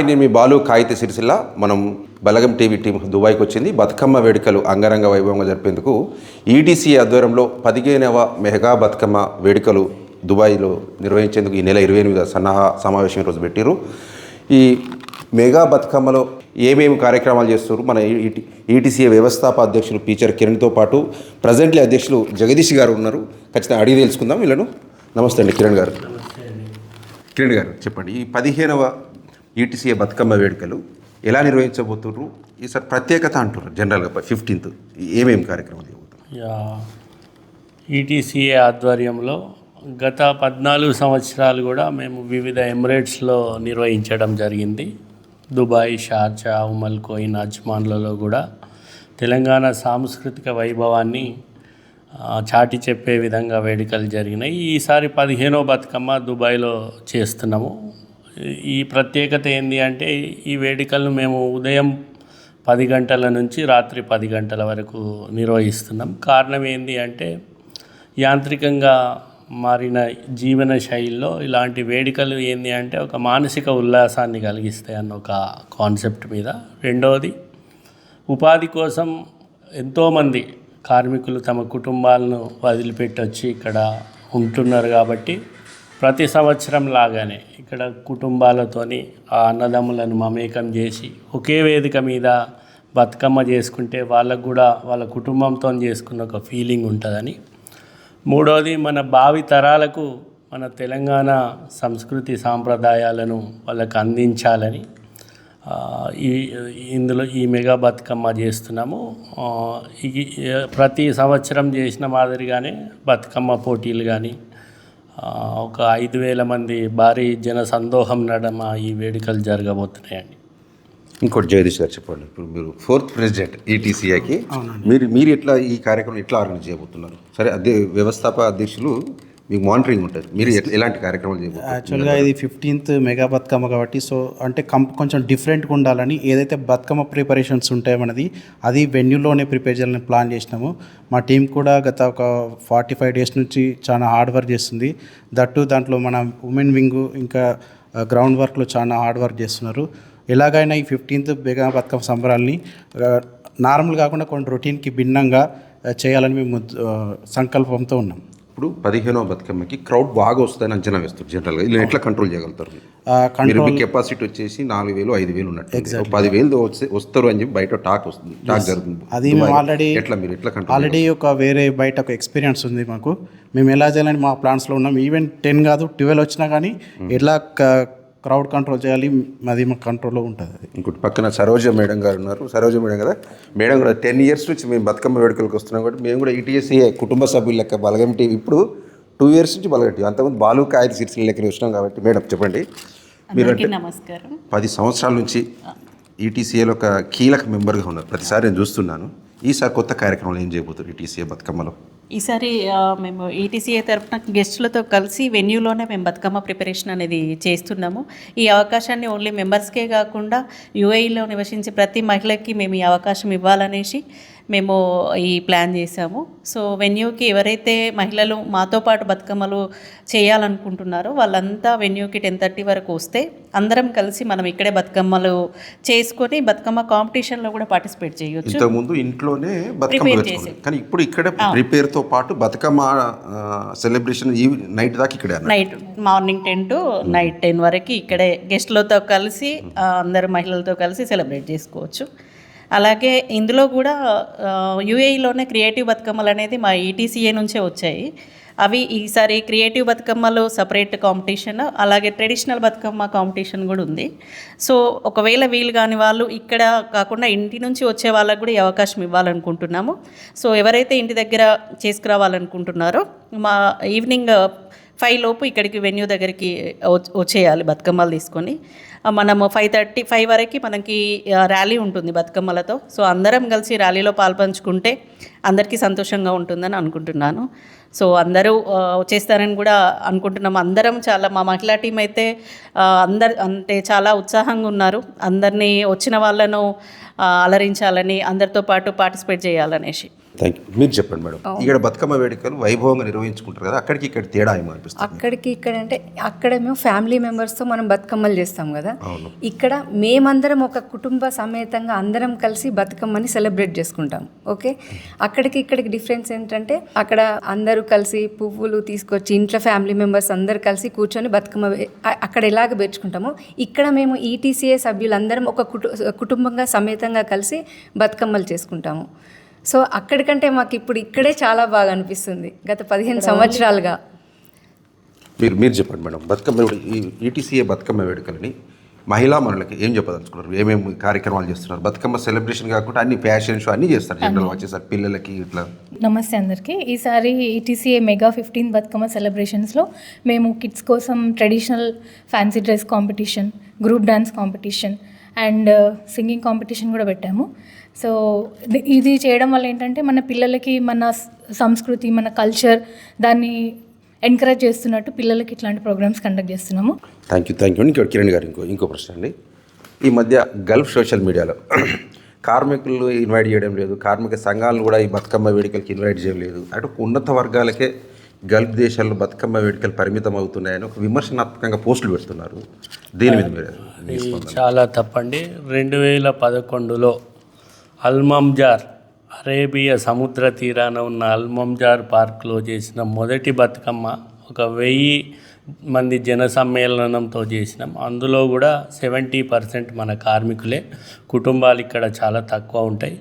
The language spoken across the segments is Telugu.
హాయ్ నేను మీ బాలు కాగిత సిరిసిల్ల మనం బలగం టీవీ టీం దుబాయ్కి వచ్చింది. బతుకమ్మ వేడుకలు అంగరంగ వైభవంగా జరిపేందుకు ఈటీసీ ఆధ్వర్యంలో పదిహేనవ మెగా బతుకమ్మ వేడుకలు దుబాయ్లో నిర్వహించేందుకు ఈ నెల ఇరవై ఎనిమిది సన్నాహ సమావేశం రోజు పెట్టిరు ఈ మెగా బతుకమ్మలో ఏమేమి కార్యక్రమాలు చేస్తారు మన ఈటీ ఈటీసీ వ్యవస్థాప అధ్యక్షులు పీచర్ కిరణ్తో పాటు ప్రజెంట్లీ అధ్యక్షులు జగదీష్ గారు ఉన్నారు. ఖచ్చితంగా అడిగి తెలుసుకుందాం వీళ్ళను. నమస్తే అండి కిరణ్ గారు. కిరణ్ గారు చెప్పండి. ఈ పదిహేనవ ఈటీసీఏ బతుకమ్మ వేడుకలు ఎలా నిర్వహించబోతున్నారు ఈసారి ప్రత్యేకత అంటున్నారు జనరల్గా ఫిఫ్టీన్త్. ఏమేమి కార్యక్రమాలు చేయబోతున్నారు ఈటీసీఏ ఆధ్వర్యంలో గత పద్నాలుగు సంవత్సరాలు కూడా మేము వివిధ ఎమిరేట్స్లో నిర్వహించడం జరిగింది. Dubai Sharjah Umm al Quwain అజ్మాన్లలో కూడా తెలంగాణ సాంస్కృతిక వైభవాన్ని చాటి చెప్పే విధంగా వేడుకలు జరిగినాయి. ఈసారి పదిహేనో బతుకమ్మ దుబాయ్లో చేస్తున్నాము. ఈ ప్రత్యేకత ఏంటి అంటే ఈ వేడుకలను మేము ఉదయం పది గంటల నుంచి రాత్రి పది గంటల వరకు నిర్వహిస్తున్నాం. కారణం ఏంటి అంటే యాంత్రికంగా మారిన జీవన శైలిలో ఇలాంటి వేడుకలు ఏంటి అంటే ఒక మానసిక ఉల్లాసాన్ని కలిగిస్తాయి అన్న ఒక కాన్సెప్ట్ మీద. రెండవది ఉపాధి కోసం ఎంతోమంది కార్మికులు తమ కుటుంబాలను వదిలిపెట్టి వచ్చి ఇక్కడ ఉంటున్నారు కాబట్టి ప్రతి సంవత్సరం లాగానే ఇక్కడ కుటుంబాలతోని ఆ అన్నదమ్ములను మమేకం చేసి ఒకే వేదిక మీద బతుకమ్మ చేసుకుంటే వాళ్ళకు కూడా వాళ్ళ కుటుంబంతో చేసుకున్న ఒక ఫీలింగ్ ఉంటుందని. మూడవది మన భావి తరాలకు మన తెలంగాణ సంస్కృతి సాంప్రదాయాలను వాళ్ళకు అందించాలని ఈ ఇందులో ఈ మెగా బతుకమ్మ చేస్తున్నాము. ప్రతి సంవత్సరం చేసిన మాదిరిగానే బతుకమ్మ పోటీలు కానీ ఒక ఐదు వేల మంది భారీ జన సందోహం నడమ ఈ వేడుకలు జరగబోతున్నాయండి. ఇంకోటి జగదీష్ గారు చెప్పండి. ఇప్పుడు మీరు ఫోర్త్ ప్రెసిడెంట్ ఈటీసీఐకి మీరు మీరు ఎట్లా ఈ కార్యక్రమం ఎట్లా ఆర్గనైజ్ చేయబోతున్నారు? సరే అదే వ్యవస్థాపక అధ్యక్షులు మీకు మానిటరింగ్ ఉంటుంది. మీరు ఎలాంటి కార్యక్రమాలు చేయబోతున్నారు? యాక్చువల్గా ఇది ఫిఫ్టీన్త్ మెగా బతుకమ్మ కాబట్టి సో అంటే కం కొంచెం డిఫరెంట్గా ఉండాలని ఏదైతే బతుకమ్మ ప్రిపరేషన్స్ ఉంటాయో మనది అది వెన్యూలోనే ప్రిపేర్ చేయాలని ప్లాన్ చేసినాము. మా టీం కూడా గత ఒక ఫార్టీ ఫైవ్ డేస్ నుంచి చాలా హార్డ్ వర్క్ చేస్తుంది. దట్టు దాంట్లో మన ఉమెన్ వింగ్ ఇంకా uh, గ్రౌండ్ వర్క్లో చాలా హార్డ్ వర్క్ చేస్తున్నారు. ఎలాగైనా ఈ ఫిఫ్టీన్త్ మెగా బతుకమ్మ సంబరాల్ని uh, నార్మల్ కాకుండా కొన్ని రొటీన్కి భిన్నంగా uh, చేయాలని మేము సంకల్పంతో ఉన్నాం. ఇప్పుడు పదిహేనో బతుకమ్మకి క్రౌడ్ బాగా వస్తుందని అంచనా వేస్తారు జనరల్గా ఇలా ఎట్లా కంట్రోల్ చేయగలుగుతారు? మీరు? మీ కెపాసిటీ వచ్చేసి నాలుగు వేలు ఐదు వేలు ఉన్నట్టు. పదివేలు వస్తే వస్తారు అని చెప్పి బయట టాక్ వస్తుంది. టాక్ జరుగుతుంది. అది ఆల్రెడీ ఎట్లా మీరు ఎట్లా కంట్రోల్ ఆల్రెడీ ఒక వేరే బయట ఒక ఎక్స్పీరియన్స్ ఉంది మాకు. మేము ఎలా చేయాలని మా ప్లాన్స్లో ఉన్నాం. ఈవెన్ టెన్ కాదు ట్వెల్వ్ వచ్చినా కానీ ఎలా క్రౌడ్ కంట్రోల్ చేయాలి అది మా కంట్రోల్లో ఉంటుంది అది. ఇంకోటి పక్కన సరోజ మేడం గారు ఉన్నారు. సరోజ మేడం కదా? మేడం కూడా టెన్ ఇయర్స్ నుంచి మేము బతుకమ్మ వేడుకలకు వస్తున్నాం కాబట్టి మేము కూడా ఈటీఎస్సీ కుటుంబ సభ్యుల లెక్క బలగం టీవీ ఇప్పుడు టూ ఇయర్స్ నుంచి బలగం టీవీ. అంతకుముందు బాలు కాయలు సిరిసిల లెక్కన వచ్చినాం కాబట్టి మేడం చెప్పండి. మీరు నమస్కారం. పది సంవత్సరాల నుంచి ఈటీసీఏలో ఒక కీలక మెంబర్గా ఉన్నారు. ప్రతిసారి నేను చూస్తున్నాను. ఈసారి కొత్త కార్యక్రమాలు ఏం చేయబోతున్నారు ఈటీసీఏ బతుకమ్మలో? ఈసారి మేము ఈటీసీఏ తరఫున గెస్టులతో కలిసి వెన్యూలోనే మేము బతుకమ్మ ప్రిపరేషన్ అనేది చేస్తున్నాము. ఈ అవకాశాన్ని ఓన్లీ మెంబర్స్కే కాకుండా యూఏఈలో నివసించే ప్రతి మహిళకి మేము ఈ అవకాశం ఇవ్వాలనేసి మేము ఈ ప్లాన్ చేశాము. సో వెన్యూకి ఎవరైతే మహిళలు మాతో పాటు బతుకమ్మలు చేయాలనుకుంటున్నారో వాళ్ళంతా వెన్యూకి టెన్ థర్టీ వరకు వస్తే అందరం కలిసి మనం ఇక్కడే బతుకమ్మలు చేసుకొని బతుకమ్మ కాంపిటీషన్లో కూడా పార్టిసిపేట్ చేయొచ్చు. ఇంతకుముందు ఇంట్లోనే బతుకమ్మ కానీ ఇప్పుడు ఇక్కడ ప్రిపేర్తో పాటు బతుకమ్మ సెలబ్రేషన్ ఈ నైట్ దాకా ఇక్కడే night morning ten to night ten వరకు ఇక్కడే గెస్ట్లతో కలిసి అందరు మహిళలతో కలిసి సెలబ్రేట్ చేసుకోవచ్చు. అలాగే ఇందులో కూడా యుఏఈలోనే క్రియేటివ్ బతుకమ్మలు అనేది మా ఈటీసీఏ నుంచే వచ్చాయి. అవి ఈసారి క్రియేటివ్ బతుకమ్మలు సపరేట్ కాంపిటీషన్ అలాగే ట్రెడిషనల్ బతుకమ్మ కాంపిటీషన్ కూడా ఉంది. సో ఒకవేళ వీలు కాని వాళ్ళు ఇక్కడ కాకుండా ఇంటి నుంచి వచ్చే వాళ్ళకు కూడా ఈ అవకాశం ఇవ్వాలనుకుంటున్నాము. సో ఎవరైతే ఇంటి దగ్గర చేసుకురావాలనుకుంటున్నారో మా ఈవినింగ్ ఫైవ్ లోపు ఇక్కడికి వెన్యూ దగ్గరికి వచ్చేయాలి బతుకమ్మలు తీసుకొని. మనము ఫైవ్ థర్టీ ఫైవ్ వరకు మనకి ర్యాలీ ఉంటుంది బతుకమ్మలతో. సో అందరం కలిసి ర్యాలీలో పాల్పంచుకుంటే అందరికీ సంతోషంగా ఉంటుందని అనుకుంటున్నాను. సో అందరూ వచ్చేస్తారని కూడా అనుకుంటున్నాం అందరం చాలా మా మహిళా టీం అయితే అందరు అంటే చాలా ఉత్సాహంగా ఉన్నారు. అందరినీ వచ్చిన వాళ్ళను అలరించాలని అందరితో పాటు పార్టిసిపేట్ చేయాలనేసి. థ్యాంక్ యూ మీరు చెప్పండి మేడం. ఇక్కడ బతుకమ్మ వేడుకలు వైభవంగా నిర్వహించుకుంటారు కదా అక్కడికి ఇక్కడ తేడా ఏమో అనిపిస్తుంది? అక్కడికి ఇక్కడ అంటే అక్కడ మేము ఫ్యామిలీ మెంబర్స్తో మనం బతుకమ్మలు చేస్తాం కదా. అవును. ఇక్కడ మేమందరం ఒక కుటుంబ సమేతంగా అందరం కలిసి బతుకమ్మని సెలబ్రేట్ చేసుకుంటాం. ఓకే? అక్కడికి ఇక్కడికి డిఫరెన్స్ ఏంటంటే అక్కడ అందరూ కలిసి పువ్వులు తీసుకొచ్చి ఇంట్లో ఫ్యామిలీ మెంబర్స్ అందరు కలిసి కూర్చొని బతుకమ్మ అక్కడ ఎలాగ పేర్చుకుంటామో ఇక్కడ మేము E ఈటీసీఏ సభ్యులందరం ఒక కుటు కుటుంబంగా సమేతంగా కలిసి బతుకమ్మలు చేసుకుంటాము. సో అక్కడికంటే మాకు ఇప్పుడు ఇక్కడే చాలా బాగా అనిపిస్తుంది గత పదిహేను సంవత్సరాలుగా. మీరు మీరు చెప్పండి మేడం. బతుకమ్మ ఈ ఈటీసీఏ బతుకమ్మ వేడుకలని మహిళా మనులకి ఏం చెప్పదలుచుకున్నారు? ఏమేమి కార్యక్రమాలు చేస్తున్నారు? బతుకమ్మ సెలబ్రేషన్ కాకుండా అన్ని ఫ్యాషన్ షో అన్నీ చేస్తారు జనరల్ వచ్చేసరికి పిల్లలకి ఇట్లా. నమస్తే అందరికీ. ఈసారి ఈటీసీఏ మెగా ఫిఫ్టీన్ బతుకమ్మ సెలబ్రేషన్స్లో మేము కిడ్స్ కోసం traditional fancy dress competition group dance competition and uh, singing competition కూడా పెట్టాము. సో ఇది- ఇది చేయడం వల్ల ఏంటంటే మన పిల్లలకి మన సంస్కృతి మన కల్చర్ దాన్ని ఎంకరేజ్ చేస్తున్నట్టు పిల్లలకి ఇట్లాంటి ప్రోగ్రామ్స్ కండక్ట్ చేస్తున్నాము. థ్యాంక్ యూ థ్యాంక్ యూ ఇంకో కిరణ్ గారు ఇంకో ఇంకో ప్రశ్న అండి. ఈ మధ్య గల్ఫ్ సోషల్ మీడియాలో కార్మికులు ఇన్వైట్ చేయడం లేదు. కార్మిక సంఘాలను కూడా ఈ బతుకమ్మ వేడుకలకి ఇన్వైట్ చేయడం లేదు. అటు ఉన్నత వర్గాలకే గల్ఫ్ దేశాల్లో బతుకమ్మ వేడుకలు పరిమితం అవుతున్నాయని ఒక విమర్శనాత్మకంగా పోస్టులు పెడుతున్నారు. దీని మీద మీరు? చాలా తప్పండి. రెండు వేల పదకొండులో అల్మంజార్ అరేబియా సముద్ర తీరాన ఉన్న అల్మంజార్ పార్క్లో చేసిన మొదటి బతుకమ్మ ఒక వెయ్యి మంది జన సమ్మేళనంతో చేసినాం. అందులో కూడా సెవెంటీ పర్సెంట్ మన కార్మికులే. కుటుంబాలు ఇక్కడ చాలా తక్కువ ఉంటాయి.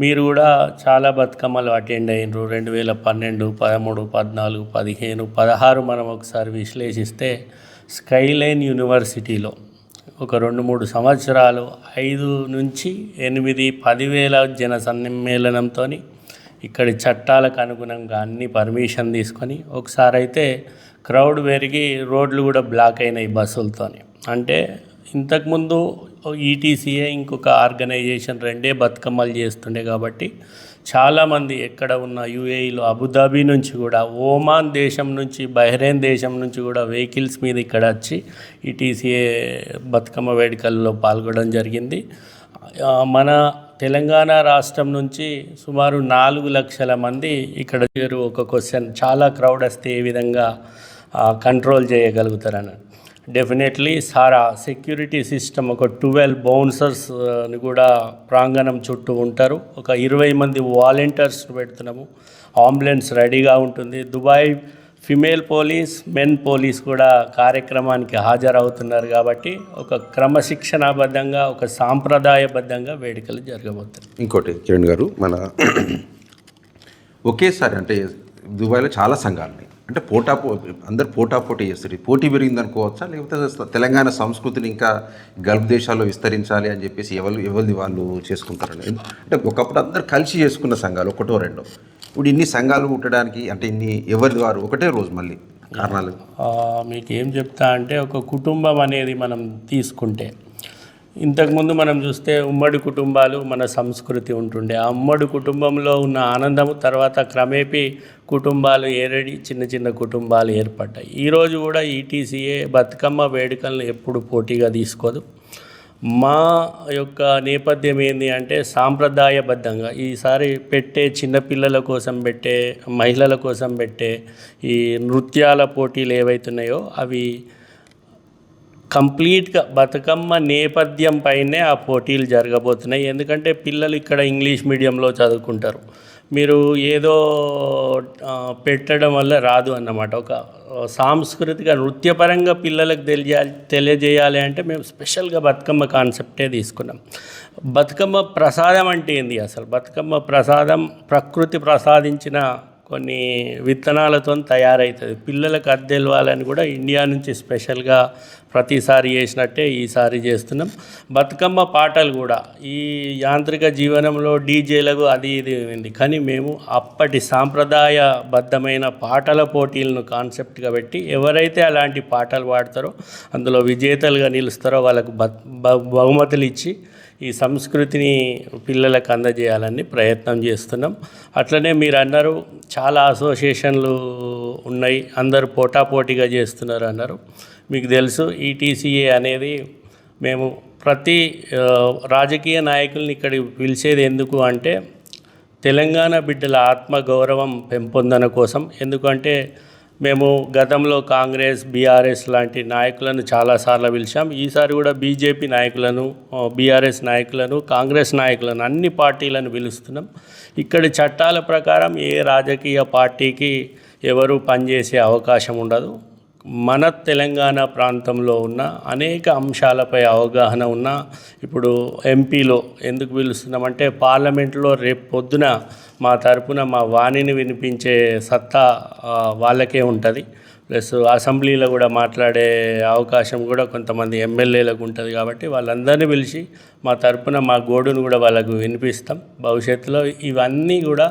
మీరు కూడా చాలా బతుకమ్మలు అటెండ్ అయినరు. రెండు వేల పన్నెండు పదమూడు పద్నాలుగు పదిహేను పదహారు మనం ఒకసారి విశ్లేషిస్తే స్కైలైన్ యూనివర్సిటీలో ఒక రెండు మూడు సంవత్సరాలు ఐదు నుంచి ఎనిమిది పదివేల జన సమ్మేళనంతో ఇక్కడి చట్టాలకు అనుగుణంగా అన్ని పర్మిషన్ తీసుకొని ఒకసారి అయితే క్రౌడ్ పెరిగి రోడ్లు కూడా బ్లాక్ అయినాయి బస్సులతోని. అంటే ఇంతకుముందు ఈటీసీఏ ఇంకొక ఆర్గనైజేషన్ రెండే బతుకమ్మలు చేస్తుండే కాబట్టి చాలామంది ఎక్కడ ఉన్న యూఏఈలో అబుదాబీ నుంచి కూడా ఓమాన్ దేశం నుంచి బహ్రెయిన్ దేశం నుంచి కూడా వెహికల్స్ మీద ఇక్కడ వచ్చి ఈటీసీఏ బతుకమ్మ వేడుకల్లో పాల్గొనడం జరిగింది. మన తెలంగాణ రాష్ట్రం నుంచి సుమారు నాలుగు లక్షల మంది ఇక్కడ చేరు ఒక క్వశ్చన్. చాలా క్రౌడ్ వస్తే ఏ విధంగా కంట్రోల్ చేయగలుగుతారని. డెఫినెట్లీ సారా సెక్యూరిటీ సిస్టమ్ ఒక ట్వెల్వ్ బౌన్సర్స్ అని కూడా ప్రాంగణం చుట్టూ ఉంటారు. ఒక ఇరవై మంది వాలంటీర్స్ పెడుతున్నాము. అంబులెన్స్ రెడీగా ఉంటుంది. Dubai female police men police కూడా కార్యక్రమానికి హాజరవుతున్నారు కాబట్టి ఒక క్రమశిక్షణాబద్ధంగా ఒక సాంప్రదాయబద్ధంగా వేడుకలు జరగబోతున్నాయి. ఇంకోటి కిరణ్ గారు మన ఒకేసారి అంటే దుబాయ్లో చాలా సంఘాలు ఉన్నాయి అంటే పోటా పో అందరు పోటా పోటీ చేస్తారు. పోటీ పెరిగింది అనుకోవచ్చా లేకపోతే తెలంగాణ సంస్కృతిని ఇంకా గల్ఫ్ దేశాల్లో విస్తరించాలి అని చెప్పేసి ఎవరు ఎవరిది వాళ్ళు చేసుకుంటారని అంటే ఒకప్పుడు అందరు కలిసి చేసుకున్న సంఘాలు ఒకటో రెండో. ఇప్పుడు ఇన్ని సంఘాలు ఉండడానికి అంటే ఇన్ని ఎవరిది వారు? ఒకటే రోజు మళ్ళీ కారణాలు. మీకు ఏం చెప్తా అంటే ఒక కుటుంబం అనేది మనం తీసుకుంటే ఇంతకుముందు మనం చూస్తే ఉమ్మడి కుటుంబాలు మన సంస్కృతి ఉంటుండే. ఆ ఉమ్మడి కుటుంబంలో ఉన్న ఆనందము తర్వాత క్రమేపీ కుటుంబాలు ఏరడి చిన్న చిన్న కుటుంబాలు ఏర్పడ్డాయి. ఈరోజు కూడా ఈటీసీఏ బతుకమ్మ వేడుకలను ఎప్పుడు పోటీగా తీసుకోదు. మా యొక్క నేపథ్యం ఏంటి అంటే సాంప్రదాయబద్ధంగా ఈసారి పెట్టే చిన్నపిల్లల కోసం పెట్టే మహిళల కోసం పెట్టే ఈ నృత్యాల పోటీలు ఏవైతున్నాయో అవి కంప్లీట్గా బతుకమ్మ నేపథ్యం పైనే ఆ పోటీలు జరగబోతున్నాయి. ఎందుకంటే పిల్లలు ఇక్కడ ఇంగ్లీష్ మీడియంలో చదువుకుంటారు. మీరు ఏదో పెట్టడం వల్ల రాదు అన్నమాట. ఒక సాంస్కృతిక నృత్యపరంగా పిల్లలకు తెలియాలి తెలియజేయాలి అంటే మేము స్పెషల్గా బతుకమ్మ కాన్సెప్టే తీసుకున్నాం. బతుకమ్మ ప్రసాదం అంటే ఏంది అసలు? బతుకమ్మ ప్రసాదం ప్రకృతి ప్రసాదించిన కొన్ని విత్తనాలతో తయారవుతుంది పిల్లలకు అద్దెలవాలని కూడా ఇండియా నుంచి స్పెషల్గా ప్రతిసారి చేసినట్టే ఈసారి చేస్తున్నాం. బతుకమ్మ పాటలు కూడా ఈ యాంత్రిక జీవనంలో డీజేలకు అది ఇది ఉంది. కానీ మేము అప్పటి సాంప్రదాయబద్ధమైన పాటల పోటీలను కాన్సెప్ట్గా పెట్టి ఎవరైతే అలాంటి పాటలు పాడతారో అందులో విజేతలుగా నిలుస్తారో వాళ్ళకు బ- బహుమతులు ఇచ్చి ఈ సంస్కృతిని పిల్లలకు అందజేయాలని ప్రయత్నం చేస్తున్నాం. అట్లనే మీరు అన్నారు చాలా అసోసియేషన్లు ఉన్నాయి అందరూ పోటాపోటీగా చేస్తున్నారు అన్నారు. మీకు తెలుసు ఈటీసీఏ అనేది మేము ప్రతి రాజకీయ నాయకుల్ని ఇక్కడ పిలిచేది ఎందుకు అంటే తెలంగాణ బిడ్డల ఆత్మగౌరవం పెంపొందన కోసం. ఎందుకంటే మేము గతంలో కాంగ్రెస్ బీఆర్ఎస్ లాంటి నాయకులను చాలాసార్లు పిలిచాం. ఈసారి కూడా బీజేపీ నాయకులను బీఆర్ఎస్ నాయకులను కాంగ్రెస్ నాయకులను అన్ని పార్టీలను పిలుస్తున్నాం. ఇక్కడి చట్టాల ప్రకారం ఏ రాజకీయ పార్టీకి ఎవరు పనిచేసే అవకాశం ఉండదు. మన తెలంగాణ ప్రాంతంలో ఉన్న అనేక అంశాలపై అవగాహన ఉన్న ఇప్పుడు ఎంపీలో ఎందుకు పిలుస్తున్నామంటే పార్లమెంట్లో రేపు పొద్దున మా తరపున మా వాణిని వినిపించే సత్తా వాళ్ళకే ఉంటుంది. ప్లస్ అసెంబ్లీలో కూడా మాట్లాడే అవకాశం కూడా కొంతమంది ఎమ్మెల్యేలకు ఉంటుంది కాబట్టి వాళ్ళందరినీ పిలిచి మా తరపున మా గోడును కూడా వాళ్ళకు వినిపిస్తాం. భవిష్యత్తులో ఇవన్నీ కూడా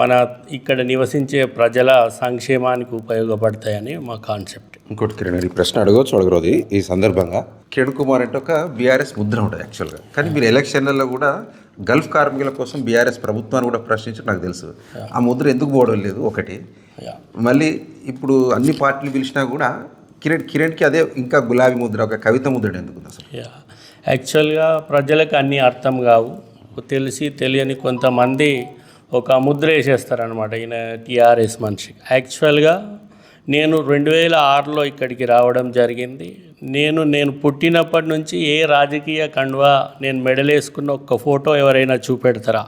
మన ఇక్కడ నివసించే ప్రజల సంక్షేమానికి ఉపయోగపడతాయని మా కాన్సెప్ట్. ఇంకోటి కిరణ్ ఈ ప్రశ్న అడగవచ్చు అడగరోది ఈ సందర్భంగా. కిరణ్ కుమార్ అంటే ఒక బీఆర్ఎస్ ముద్ర ఉంటుంది యాక్చువల్గా కానీ మీరు ఎలక్షన్లలో కూడా గల్ఫ్ కార్మికుల కోసం బీఆర్ఎస్ ప్రభుత్వాన్ని కూడా ప్రశ్నించి నాకు తెలుసు. ఆ ముద్ర ఎందుకు పోవడం లేదు? ఒకటి. మళ్ళీ ఇప్పుడు అన్ని పార్టీలు పిలిచినా కూడా కిరణ్ కిరణ్కి అదే ఇంకా గులాబీ ముద్ర ఒక కవిత ముద్ర ఎందుకు అసలు. యాక్చువల్గా ప్రజలకు అన్నీ అర్థం కావు. తెలిసి తెలియని కొంతమంది ఒక ముద్ర వేసేస్తారనమాట ఈయన టీఆర్ఎస్ మనిషి. యాక్చువల్గా నేను రెండు వేల ఆరులో ఇక్కడికి రావడం జరిగింది. నేను నేను పుట్టినప్పటి నుంచి ఏ రాజకీయ కండువా నేను మెడలేసుకున్న ఒక్క ఫోటో ఎవరైనా చూపెడతారా?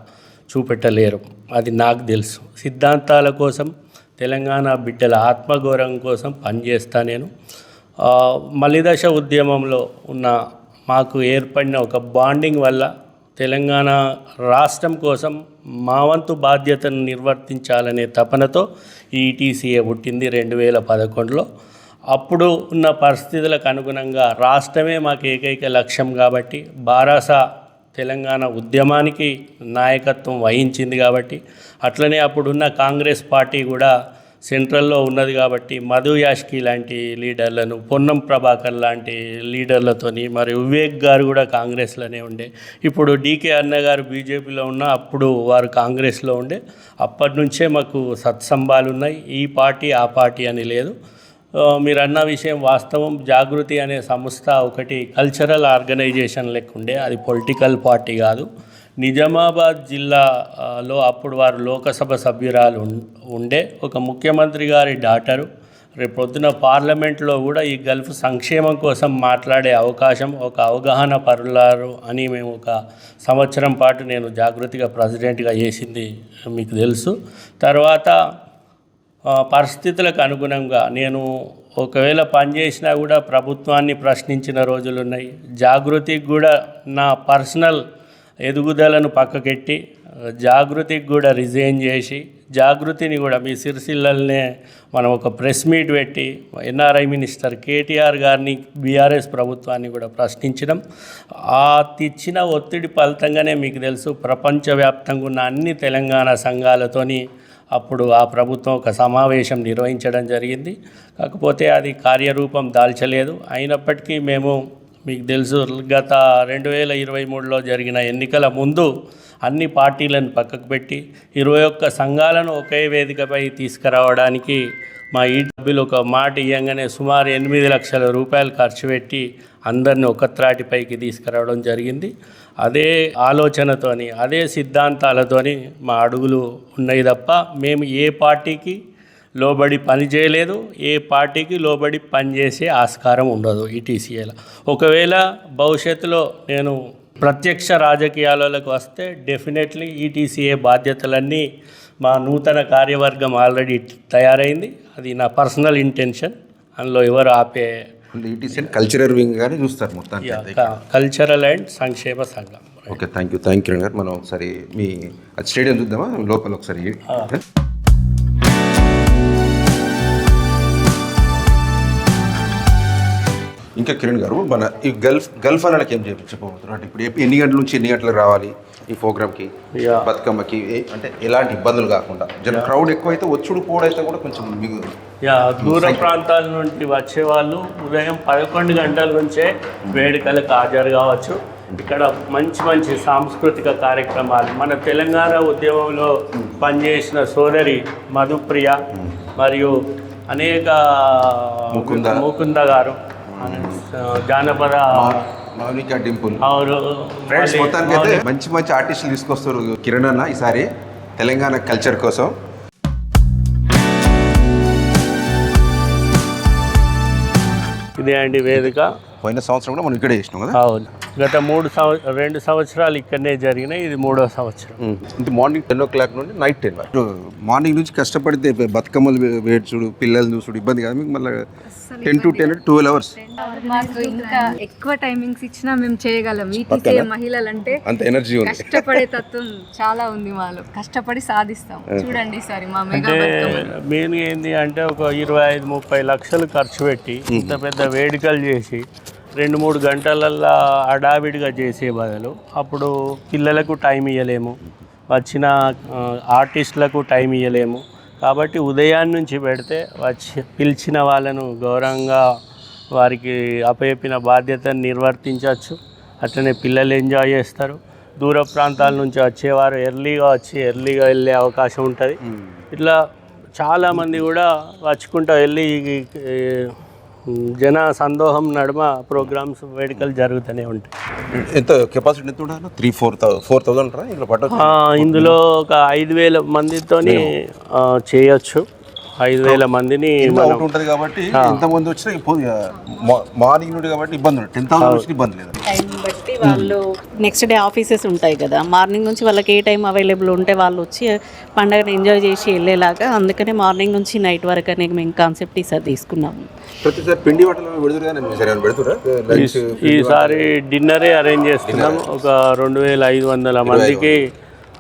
చూపెట్టలేరు. అది నాకు తెలుసు. సిద్ధాంతాల కోసం తెలంగాణ బిడ్డల ఆత్మగౌరవం కోసం పనిచేస్తా నేను. మలిదశ ఉద్యమంలో ఉన్న మాకు ఏర్పడిన ఒక బాండింగ్ వల్ల తెలంగాణ రాష్ట్రం కోసం మా వంతు బాధ్యతను నిర్వర్తించాలనే తపనతో ఈ ఈటీసీఏ పుట్టింది రెండు వేల పదకొండులో. అప్పుడు ఉన్న పరిస్థితులకు అనుగుణంగా రాష్ట్రమే మాకు ఏకైక లక్ష్యం కాబట్టి బారాసా తెలంగాణ ఉద్యమానికి నాయకత్వం వహించింది కాబట్టి అట్లనే అప్పుడున్న కాంగ్రెస్ పార్టీ కూడా సెంట్రల్లో ఉన్నది కాబట్టి మధు యాష్కి లాంటి లీడర్లను పొన్నం ప్రభాకర్ లాంటి లీడర్లతోని మరి వివేక్ గారు కూడా కాంగ్రెస్లోనే ఉండే. ఇప్పుడు డీకే అన్న గారు బీజేపీలో ఉన్న అప్పుడు వారు కాంగ్రెస్లో ఉండే. అప్పటి నుంచే మాకు సత్సంభాలు ఉన్నాయి. ఈ పార్టీ ఆ పార్టీ అని లేదు. మీరు అన్న విషయం వాస్తవం. జాగృతి అనే సంస్థ ఒకటి కల్చరల్ ఆర్గనైజేషన్ లెక్క ఉండే. అది పొలిటికల్ పార్టీ కాదు. నిజామాబాద్ జిల్లాలో అప్పుడు వారు లోకసభ సభ్యురాలు ఉండే ఒక ముఖ్యమంత్రి గారి డాటరు. రేపు పొద్దున పార్లమెంట్లో కూడా ఈ గల్ఫ్ సంక్షేమం కోసం మాట్లాడే అవకాశం ఒక అవగాహన పరులారు అని మేము ఒక సంవత్సరం పాటు నేను జాగృతిగా ప్రెసిడెంట్గా చేసింది మీకు తెలుసు. తర్వాత పరిస్థితులకు అనుగుణంగా నేను ఒకవేళ పనిచేసినా కూడా ప్రభుత్వాన్ని ప్రశ్నించిన రోజులు ఉన్నాయి జాగృతికి కూడా నా పర్సనల్ ఎదుగుదలను పక్కకెట్టి జాగృతికి కూడా రిజైన్ చేసి జాగృతిని కూడా మీ సిరిసిల్లల్నే మనం ఒక ప్రెస్ మీట్ పెట్టి ఎన్ఆర్ఐ మినిస్టర్ కేటీఆర్ గారిని బీఆర్ఎస్ ప్రభుత్వాన్ని కూడా ప్రశ్నించడం ఆ తెచ్చిన ఒత్తిడి ఫలితంగానే మీకు తెలుసు ప్రపంచవ్యాప్తంగా ఉన్న అన్ని తెలంగాణ సంఘాలతోని అప్పుడు ఆ ప్రభుత్వం ఒక సమావేశం నిర్వహించడం జరిగింది. కాకపోతే అది కార్యరూపం దాల్చలేదు. అయినప్పటికీ మేము మీకు తెలుసు గత రెండు వేల ఇరవై మూడులో జరిగిన ఎన్నికల ముందు అన్ని పార్టీలను పక్కకు పెట్టి ఇరవై ఒక్క సంఘాలను ఒకే వేదికపై తీసుకురావడానికి మా ఈ డబ్బులు ఒక మాట ఇవ్వగానే సుమారు ఎనిమిది లక్షల రూపాయలు ఖర్చు పెట్టి అందరిని ఒక త్రాటిపైకి తీసుకురావడం జరిగింది. అదే ఆలోచనతోని అదే సిద్ధాంతాలతోని మా అడుగులు ఉన్నాయి తప్ప మేము ఏ పార్టీకి లోబడి పని చేయలేదు ఏ పార్టీకి లోబడి పనిచేసే ఆస్కారం ఉండదు ఈటీసీఏలో ఒకవేళ భవిష్యత్తులో నేను ప్రత్యక్ష రాజకీయాలకు వస్తే డెఫినెట్లీ ఈటీసీఏ బాధ్యతలన్నీ మా నూతన కార్యవర్గం ఆల్రెడీ తయారైంది. అది నా పర్సనల్ ఇంటెన్షన్. అందులో ఎవరు ఆపే ఈటీసీ కల్చరల్ వింగ్ కానీ చూస్తారు మొత్తానికి. అయితే. కల్చరల్ అండ్ సంక్షేమ సంఘం. Okay thank you thank you garu మనం ఒకసారి మీ స్టేడియం చూద్దామా? లోపల ఒకసారి. ఇంకా కిరణ్ గారు మన ఈ గల్ఫ్ గల్ఫ్ అన్నకి ఏం చెప్పబోతున్నారు? అంటే ఇప్పుడు ఎన్ని గంటల నుంచి ఎన్ని గంటలకు రావాలి ఈ ప్రోగ్రామ్కి. బతుకమ్మకి అంటే ఎలాంటి ఇబ్బందులు కాకుండా. జన క్రౌడ్ ఎక్కువైతే వచ్చుడు పోవడైతే కూడా కొంచెం మీకు యా దూర ప్రాంతాల నుండి వచ్చేవాళ్ళు ఉదయం పదకొండు గంటల నుంచే వేడుకలకు హాజరు కావచ్చు. ఇక్కడ మంచి మంచి సాంస్కృతిక కార్యక్రమాలు. మన తెలంగాణ ఉద్యమంలో పనిచేసిన సోదరి మధుప్రియ మరియు అనేక ముకుంద. ముకుంద గారు. జానపద మౌనిక డింపుల్ ఆరు ఫ్రెండ్స్ మొత్తానికి అయితే మంచి మంచి ఆర్టిస్టులు తీసుకొస్తారు కిరణ్ అన్న ఈసారి తెలంగాణ కల్చర్ కోసం. ఇదే అండి వేదిక. పోయిన సంవత్సరం కూడా మనం ఇక్కడే చేసినాం కదా? అవును. గత మూడు సంవ రెండు సంవత్సరాలు ఇక్కడనే జరిగినాయి ఇది మూడో సంవత్సరం. ఇంత మార్నింగ్ టెన్ ఓ క్లాక్ నుండి నైట్ టెన్ వరకు. మార్నింగ్ నుంచి కష్టపడితే బతుకమ్మలు వేడ్చుడు పిల్లలు చూసుడు ఇబ్బంది కాదు. మీకు మళ్ళీ ten to ten twelve hours మాకు ఇంకా ఎక్కువ టైమింగ్స్ ఇచ్చినా మేము చేయగలం. ఈటీసీ మహిళలు అంటే అంత ఎనర్జీ ఉంది. కష్టపడే తత్వం చాలా ఉంది మాలో. కష్టపడి సాధిస్తాం చూడండి ఈసారి మా మెగా మెయిన్ ఏంది అంటే ఒక ఇరవై ఐదు ముప్పై లక్షలు ఖర్చు పెట్టి ఇంత పెద్ద వేడుకలు చేసి రెండు మూడు గంటలల్లా అడావిడిగా చేసే బదులు అప్పుడు పిల్లలకు టైం ఇవ్వలేము వచ్చిన ఆర్టిస్టులకు టైం ఇవ్వలేము కాబట్టి ఉదయాన్నే నుంచి పెడితే వచ్చి పిలిచిన వాళ్ళను గౌరవంగా వారికి అప్పచెప్పిన బాధ్యతను నిర్వర్తించవచ్చు. అట్లనే పిల్లలు ఎంజాయ్ చేస్తారు. దూర ప్రాంతాల నుంచి వచ్చేవారు ఎర్లీగా వచ్చి ఎర్లీగా వెళ్ళే అవకాశం ఉంటుంది. ఇట్లా చాలామంది కూడా వచ్చుకుంటూ వెళ్ళి జన సందోహం నడుమ ప్రోగ్రామ్స్ వేడుకలు జరుగుతూనే ఉంటాయి. ఎంత కెపాసిటీ ఎంత ఉండాలి? త్రీ ఫోర్ ఫోర్ థౌసండ్ రా? ఇంట్లో పట్టదు ఆ, ఇందులో ఒక ఐదు వేల మందితోని చేయొచ్చు. ఐదు వేల మందిని ఉంటుంది కాబట్టి ఎంత మంది వచ్చినా మార్నింగ్ నుండి కాబట్టి ఇబ్బంది ఉండదు టెన్ థౌసండ్ వచ్చిన ఇబ్బంది లేదు. వాళ్ళు నెక్స్ట్ డే ఆఫీసెస్ ఉంటాయి కదా. మార్నింగ్ నుంచి వాళ్ళకి ఏ టైం అవైలబుల్ ఉంటే వాళ్ళు వచ్చి పండగను ఎంజాయ్ చేసి వెళ్ళేలాగా అందుకనే మార్నింగ్ నుంచి నైట్ వరకు అనే మేము కాన్సెప్ట్ ఈసారి తీసుకున్నాము. ప్రతిసారి పిండి ఈసారి డిన్నరే అరేంజ్ చేస్తున్నాం. ఒక రెండు వేల ఐదు వందల మందికి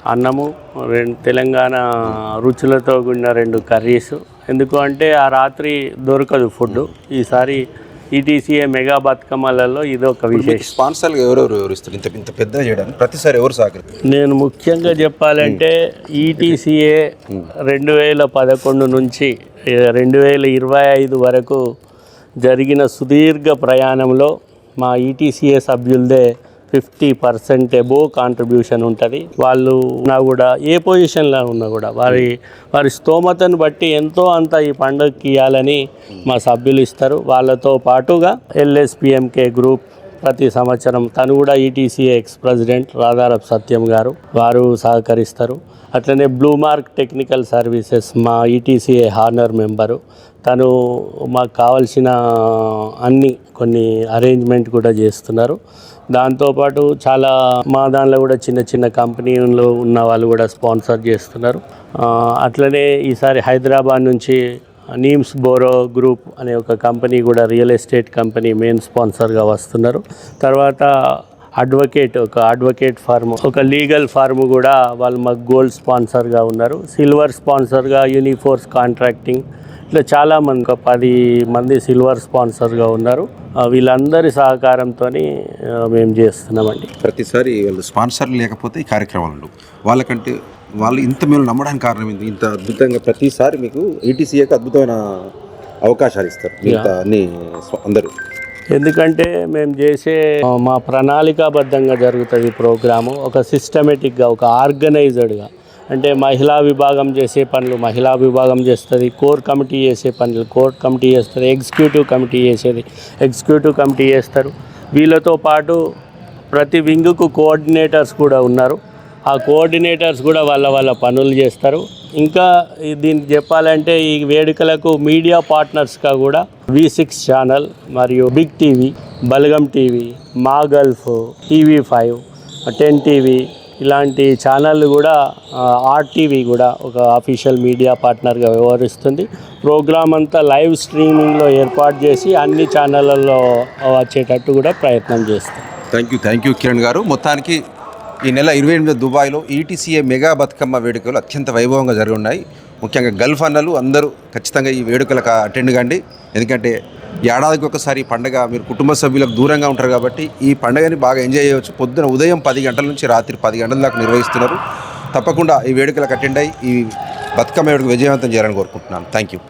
అన్నము రెండు తెలంగాణ రుచులతో కూడిన రెండు కర్రీస్. ఎందుకు అంటే ఆ రాత్రి దొరకదు ఫుడ్ ఈసారి ఈటీసీఏ మెగా బతుకమ్మలలో ఇది ఒక విశేషం. స్పాన్సర్లు ఎవరెవరు ఎవరు ఇస్తారు ఇంత ఇంత పెద్ద చేయడానికి ప్రతిసారి ఎవరు సహకరిస్తారు? నేను ముఖ్యంగా చెప్పాలంటే ఈటీసీఏ రెండు వేల పదకొండు నుంచి రెండు వేల ఇరవై ఐదు వరకు జరిగిన సుదీర్ఘ ప్రయాణంలో మా ఈటీసీఏ సభ్యులదే ఫిఫ్టీ పర్సెంట్ ఎబో కాంట్రిబ్యూషన్ ఉంటుంది. వాళ్ళు ఉన్నా కూడా ఏ పొజిషన్లో ఉన్నా కూడా వారి వారి స్తోమతను బట్టి ఎంతో అంత ఈ పండుగకి ఇవ్వాలని మా సభ్యులు ఇస్తారు. వాళ్ళతో పాటుగా ఎల్ఎస్పిఎంకే గ్రూప్ ప్రతి సంవత్సరం తను కూడా ఈటీసీ ఎక్స్ ప్రెసిడెంట్ రాధారప్ సత్యం గారు వారు సహకరిస్తారు. అట్లనే బ్లూ మార్క్ టెక్నికల్ సర్వీసెస్ మా ఈటీసీఏ హార్నర్ మెంబరు. తను మాకు కావాల్సిన అన్ని కొన్ని అరేంజ్మెంట్ కూడా చేస్తున్నారు. దాంతోపాటు చాలా మా దానిలో కూడా చిన్న చిన్న కంపెనీలో ఉన్న వాళ్ళు కూడా స్పాన్సర్ చేస్తున్నారు. అట్లనే ఈసారి హైదరాబాద్ నుంచి నీమ్స్ బోరో గ్రూప్ అనే ఒక కంపెనీ కూడా రియల్ ఎస్టేట్ కంపెనీ మెయిన్ స్పాన్సర్గా వస్తున్నారు. తర్వాత అడ్వకేట్ ఒక అడ్వకేట్ ఫార్మ్ ఒక లీగల్ ఫార్మ్ కూడా వాళ్ళు మాకు గోల్డ్ స్పాన్సర్గా ఉన్నారు. సిల్వర్ స్పాన్సర్గా యూనిఫోర్స్ కాంట్రాక్టింగ్ ఇట్లా చాలామంది ఒక పది మంది సిల్వర్ స్పాన్సర్గా ఉన్నారు. వీళ్ళందరి సహకారంతో మేము చేస్తున్నామండి. ప్రతిసారి వాళ్ళు స్పాన్సర్లు లేకపోతే ఈ కార్యక్రమాలు వాళ్ళకంటే వాళ్ళు ఇంత మీరు నమ్మడానికి కారణం ఏంది? ఇంత అద్భుతంగా ప్రతిసారి మీకు ఈటీసీఏకి అద్భుతమైన అవకాశాలు ఇస్తారు. మిగతా అన్ని అందరూ. ఎందుకంటే మేము చేసే మా ప్రణాళికాబద్ధంగా జరుగుతుంది ప్రోగ్రాము. ఒక సిస్టమేటిక్గా ఒక ఆర్గనైజ్డ్గా. అంటే మహిళా విభాగం చేసే పనులు మహిళా విభాగం చేస్తుంది కోర్ కమిటీ చేసే పనులు కోర్ కమిటీ చేస్తుంది ఎగ్జిక్యూటివ్ కమిటీ చేసేది ఎగ్జిక్యూటివ్ కమిటీ చేస్తారు. వీళ్ళతో పాటు ప్రతి వింగ్కు కోఆర్డినేటర్స్ కూడా ఉన్నారు. ఆ కోఆర్డినేటర్స్ కూడా వాళ్ళ వాళ్ళ పనులు చేస్తారు. ఇంకా దీనికి చెప్పాలంటే ఈ వేడుకలకు మీడియా పార్ట్నర్స్గా కూడా వి సిక్స్ ఛానల్ మరియు బిగ్ టీవీ బలగం టీవీ మా Gulf TV five ten TV ఇలాంటి ఛానళ్ళు కూడా ఆర్టీవీ కూడా ఒక అఫీషియల్ మీడియా పార్ట్నర్గా వ్యవహరిస్తుంది. ప్రోగ్రామ్ అంతా లైవ్ స్ట్రీమింగ్లో ఏర్పాటు చేసి అన్ని ఛానళ్ళల్లో వచ్చేటట్టు కూడా ప్రయత్నం చేస్తాం. Thank you thank you Kiran garu. మొత్తానికి ఈ నెల ఇరవై ఎనిమిది దుబాయ్లో ఈటీసీఏ మెగా బతుకమ్మ వేడుకలు అత్యంత వైభవంగా జరిగి ఉన్నాయి ముఖ్యంగా గల్ఫ్ అన్నలు అందరూ ఖచ్చితంగా ఈ వేడుకలకు అటెండ్ కండి. ఎందుకంటే ఏడాదికి ఒకసారి పండగ మీరు కుటుంబ సభ్యులకు దూరంగా ఉంటారు కాబట్టి ఈ పండగని బాగా ఎంజాయ్ చేయవచ్చు. పొద్దున ఉదయం పది గంటల నుంచి రాత్రి పది గంటల దాకా నిర్వహిస్తున్నారు. తప్పకుండా ఈ వేడుకలకు అటెండ్ అయ్యి ఈ బతుకమ్మ వేడుక విజయవంతం చేయాలని కోరుకుంటున్నాను. Thank you